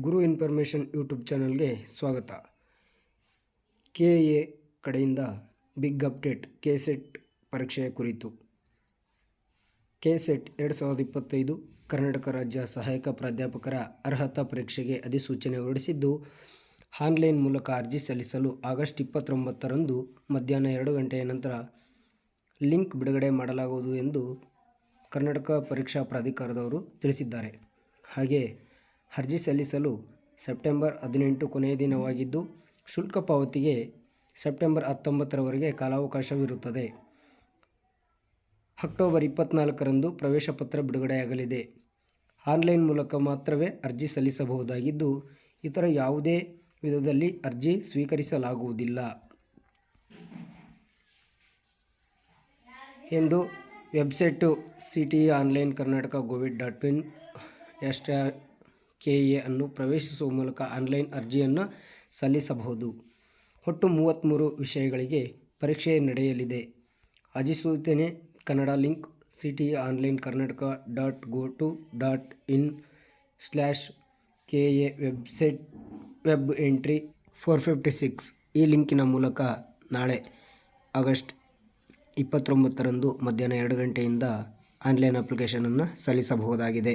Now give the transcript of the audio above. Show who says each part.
Speaker 1: ಗುರು information YouTube ಚಾನಲ್ಗೆ ಸ್ವಾಗತ. K A ಕಡೆಯಿಂದ ಬಿಗ್ ಅಪ್ಡೇಟ್ ಕೆ ಸೆಟ್ ಪರೀಕ್ಷೆಯ ಕುರಿತು. ಕೆ ಸೆಟ್ ಎರಡು ಸಾವಿರದ ಇಪ್ಪತ್ತೈದು ಕರ್ನಾಟಕ ರಾಜ್ಯ ಸಹಾಯಕ ಪ್ರಾಧ್ಯಾಪಕರ ಅರ್ಹತಾ ಪರೀಕ್ಷೆಗೆ ಅಧಿಸೂಚನೆ ಹೊರಡಿಸಿದ್ದು, ಆನ್ಲೈನ್ ಮೂಲಕ ಅರ್ಜಿ ಸಲ್ಲಿಸಲು ಆಗಸ್ಟ್ ಇಪ್ಪತ್ತೊಂಬತ್ತರಂದು ಮಧ್ಯಾಹ್ನ ಎರಡು ಗಂಟೆಯ ನಂತರ ಲಿಂಕ್ ಬಿಡುಗಡೆ ಮಾಡಲಾಗುವುದು ಎಂದು ಕರ್ನಾಟಕ ಪರೀಕ್ಷಾ ಪ್ರಾಧಿಕಾರದವರು ತಿಳಿಸಿದ್ದಾರೆ. ಹಾಗೆ ಅರ್ಜಿ ಸಲ್ಲಿಸಲು ಸೆಪ್ಟೆಂಬರ್ ಹದಿನೆಂಟು ಕೊನೆಯ ದಿನವಾಗಿದ್ದು, ಶುಲ್ಕ ಪಾವತಿಗೆ ಸೆಪ್ಟೆಂಬರ್ ಹತ್ತೊಂಬತ್ತರವರೆಗೆ ಕಾಲಾವಕಾಶವಿರುತ್ತದೆ. ಅಕ್ಟೋಬರ್ ಇಪ್ಪತ್ನಾಲ್ಕರಂದು ಪ್ರವೇಶ ಪತ್ರ ಬಿಡುಗಡೆಯಾಗಲಿದೆ. ಆನ್ಲೈನ್ ಮೂಲಕ ಮಾತ್ರವೇ ಅರ್ಜಿ ಸಲ್ಲಿಸಬಹುದಾಗಿದ್ದು, ಇತರ ಯಾವುದೇ ವಿಧದಲ್ಲಿ ಅರ್ಜಿ ಸ್ವೀಕರಿಸಲಾಗುವುದಿಲ್ಲ. ಎಂದು website C T online Karnataka covid dot in S K A ಅನ್ನು ಪ್ರವೇಶಿಸುವ ಮೂಲಕ ಆನ್ಲೈನ್ ಅರ್ಜಿಯನ್ನು ಸಲ್ಲಿಸಬಹುದು. ಒಟ್ಟು ಮೂವತ್ತ್ಮೂರು ವಿಷಯಗಳಿಗೆ ಪರೀಕ್ಷೆ ನಡೆಯಲಿದೆ. ಅಧಿಸೂಚನೆ, Kannada link C T online Karnataka dot go to dot in slash K A website web entry four fifty six. ಈ ಲಿಂಕಿನ ಮೂಲಕ ನಾಳೆ, ಆಗಸ್ಟ್ ಇಪ್ಪತ್ತೊಂಬತ್ತರಂದು ಮಧ್ಯಾಹ್ನ ಎರಡು ಗಂಟೆಯಿಂದ ಆನ್ಲೈನ್ ಅಪ್ಲಿಕೇಶನನ್ನು ಸಲ್ಲಿಸಬಹುದಾಗಿದೆ.